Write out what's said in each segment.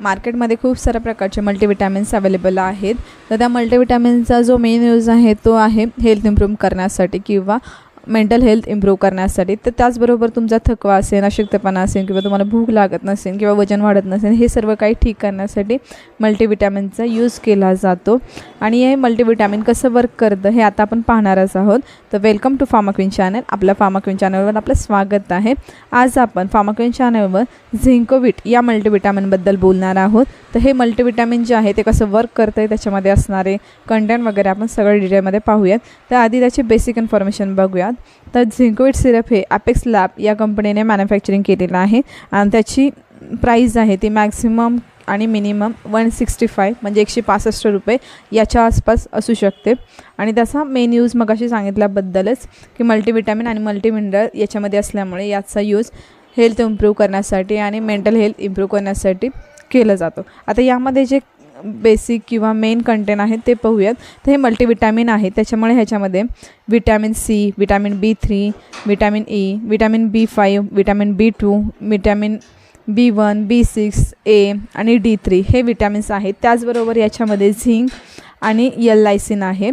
मार्केटमध्ये खूप साऱ्या प्रकारचे मल्टीविटॅमिन्स अवेलेबल आहेत. तर त्या मल्टीविटॅमिनचा जो मेन यूज आहे तो आहे हेल्थ इम्प्रूव्ह करण्यासाठी किंवा मेंटल हेल्थ इम्प्रूव्ह करण्यासाठी तर त्याचबरोबर तुमचा थकवा असेल अशक्तपणा असेल किंवा तुम्हाला भूक लागत नसेल किंवा वजन वाढत नसेल हे सर्व काही ठीक करण्यासाठी मल्टीविटॅमिनचा यूज केला जातो. आणि हे मल्टीविटॅमिन कसं वर्क करतं हे आता आपण पाहणारच आहोत. तर वेलकम टू फार्माक्विन चॅनल आपल्या फार्माक्विन चॅनलवर आपलं स्वागत आहे. आज आपण फार्माक्विन चॅनलवर झिंकोविट या मल्टीविटॅमिनबद्दल बोलणार आहोत. तर हे मल्टीविटॅमिन जे आहे ते कसं वर्क करतं आहे त्याच्यामध्ये असणारे कंटेंट वगैरे आपण सगळं डिटेलमध्ये पाहूयात. तर आधी त्याची बेसिक इन्फॉर्मेशन बघूयात. तर झिंकोविट सिरप हे ॲपेक्स लॅब या कंपनीने मॅन्युफॅक्चरिंग केलेलं आहे. आणि त्याची प्राईज आहे ती मॅक्सिमम आणि मिनिमम वन सिक्स्टी फाय म्हणजे एकशे पासष्ट रुपये याच्या आसपास असू शकते. आणि त्याचा मेन यूज मग अशी सांगितल्याबद्दलच की मल्टीविटॅमिन आणि मल्टीमिनरल याच्यामध्ये असल्यामुळे याचा यूज हेल्थ इम्प्रूव्ह करण्यासाठी आणि मेंटल हेल्थ इम्प्रूव्ह करण्यासाठी केलं जातो. आता यामध्ये जे बेसिक किंवा मेन कंटेंट आहेत ते पाहूयात. तर हे मल्टीविटॅमिन आहे. त्याच्यामुळे ह्याच्यामध्ये vitamin C vitamin B three vitamin E vitamin B five vitamin B two vitamin B one B six A आणि डी थ्री हे विटॅमिन्स आहेत. त्याचबरोबर याच्यामध्ये झिंक आणि यल लायसिन आहे.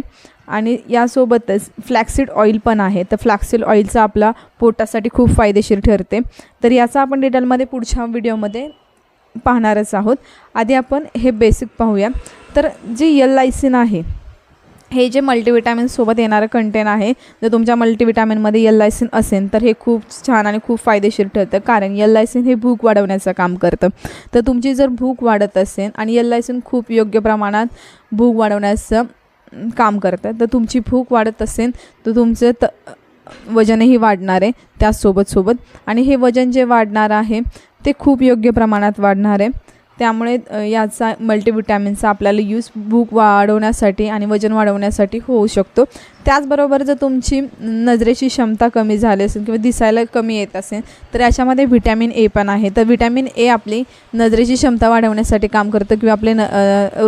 आणि यासोबतच फ्लॅक्सीड ऑइल पण आहे. तर फ्लॅक्सीड ऑइलचा आपला पोटासाठी खूप फायदेशीर ठरते. तर याचा आपण डिटेलमध्ये पुढच्या व्हिडिओमध्ये पाहणारच आहोत. आधी आपण हे बेसिक पाहूया. तर जे यल लायसिन आहे हे जे मल्टीविटॅमिन्ससोबत येणारं कंटेन आहे जर तुमच्या मल्टीविटॅमिनमध्ये यल लायसिन असेल तर हे खूप छान आणि खूप फायदेशीर ठरतं. कारण यल लायसिन हे भूक वाढवण्याचं काम करतं. तर तुमची जर भूक वाढत असेल आणि यल लायसिन खूप योग्य प्रमाणात भूक वाढवण्याचं काम करतं तर तुमची भूक वाढत असेल तर तुमचं त वजनही वाढणार आहे त्याचसोबत सोबत. आणि हे वजन जे वाढणार आहे ते खूप योग्य प्रमाणात वाढणार आहे. त्यामुळे याचा मल्टीविटॅमिनचा आपल्याला यूज भूक वाढवण्यासाठी आणि वजन वाढवण्यासाठी होऊ शकतो. त्याचबरोबर जर तुमची नजरेची क्षमता कमी झाली असेल किंवा दिसायला कमी येत असेल तर याच्यामध्ये व्हिटॅमिन ए पण आहे. तर व्हिटॅमिन ए आपली नजरेची क्षमता वाढवण्यासाठी काम करतं किंवा आपले न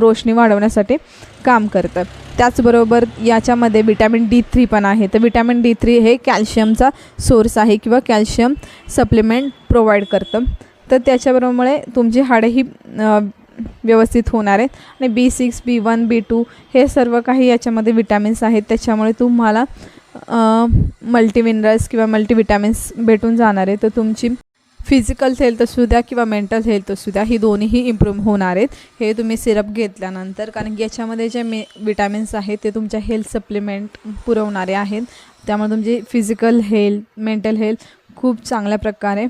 रोशनी वाढवण्यासाठी काम करतं. त्याचबरोबर याच्यामध्ये विटॅमिन डी थ्री पण आहे. तर विटॅमिन डी थ्री हे कॅल्शियमचा सोर्स आहे किंवा कॅल्शियम सप्लिमेंट प्रोव्हाइड करतं. तर त्याच्याबरोबरमुळे तुमची हाडेही व्यवस्थित होणार आहेत. आणि B six B one B two हे सर्व काही याच्यामध्ये विटॅमिन्स आहेत. त्याच्यामुळे तुम्हाला मल्टीमिनरल्स किंवा मल्टीविटॅमिन्स भेटून जाणार आहे तर तुमची फिजिकल हेल्थ असू द्या किंवा मेंटल हेल्थ असू द्या ही दोन्हीही इम्प्रूव्ह होणार आहेत. हे तुम्ही सिरप घेतल्यानंतर कारण की याच्यामध्ये जे मे विटॅमिन्स आहेत ते तुमच्या हेल्थ सप्लिमेंट पुरवणारे आहेत. त्यामुळे तुमची फिजिकल हेल्थ मेंटल हेल्थ खूप चांगल्या प्रकारे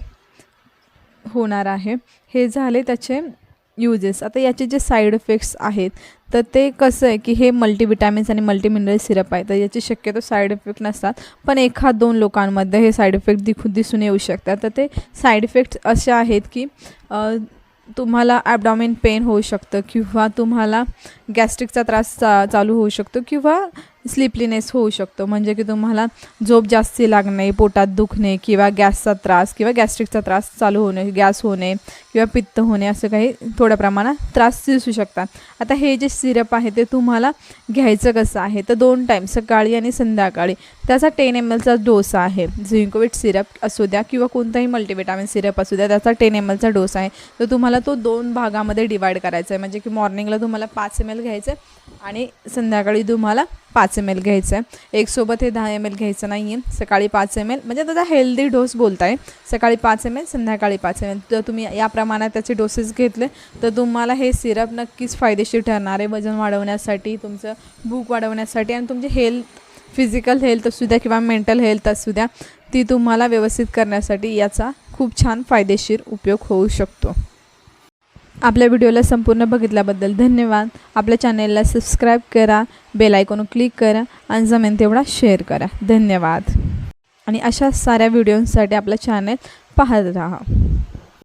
होणार आहे. हे झाले त्याचे युजेस आता याचे जे साईड इफेक्ट्स आहेत तर ते कसं आहे की हे मल्टीविटॅमिन्स आणि मल्टीमिनरल सिरप आहे. तर याची शक्यतो साईड इफेक्ट नसतात पण एखाद दोन लोकांमध्ये हे साईड इफेक्ट दिखू दिसून येऊ शकतात. तर ते साईड इफेक्ट असे आहेत की तुम्हाला ॲबडॉमिन पेन होऊ शकतं किंवा तुम्हाला गॅस्ट्रिकचा त्रास चा चालू होऊ शकतो किंवा स्लिपलीनेस होऊ शकतो. म्हणजे की तुम्हाला झोप जास्ती लागणे पोटात दुखणे किंवा गॅसचा त्रास किंवा गॅस्ट्रिकचा त्रास चालू होणे गॅस होणे किंवा पित्त होणे असं काही थोड्या प्रमाणात त्रास दिसू शकतात. आता हे जे सिरप आहे ते तुम्हाला घ्यायचं कसं आहे? तर दोन टाईम सकाळी आणि संध्याकाळी. त्याचा टेन एम एलचा डोस आहे. झिंकोविट सिरप असू द्या किंवा कोणताही मल्टीविटामिन सिरप असू द्या त्याचा टेन एम एलचा डोस आहे. तर तुम्हाला तो दोन भागामध्ये डिवाईड करायचा आहे. म्हणजे की मॉर्निंगला तुम्हाला पाच एम एल घ्यायचं आहे आणि संध्याकाळी तुम्हाला पाच पाच एम एल घ्यायचं आहे एकसोबत हे दहा एम एल घ्यायचं नाही आहे सकाळी पाच एम एल म्हणजे त्याचा हेल्दी डोस बोलताय. सकाळी पाच एम एल संध्याकाळी पाच एम एल जर तुम्ही या प्रमाणात त्याचे डोसेस घेतले. तर तुम्हाला हे सिरप नक्कीच फायदेशीर ठरणार आहे. वजन वाढवण्यासाठी तुमचं भूक वाढवण्यासाठी आणि तुमची हेल्थ फिजिकल हेल्थ असू द्या किंवा मेंटल हेल्थ असू द्या ती तुम्हाला व्यवस्थित करण्यासाठी याचा खूप छान फायदेशीर उपयोग होऊ शकतो. आपल्या व्हिडिओला संपूर्ण बघितल्याबद्दल धन्यवाद. आपल्या चॅनेलला सबस्क्राईब करा बेल आयकॉन क्लिक करा आणि जमेन तेवढा शेअर करा. धन्यवाद. आणि अशा साऱ्या व्हिडिओंसाठी आपलं चॅनेल पाहत राहा.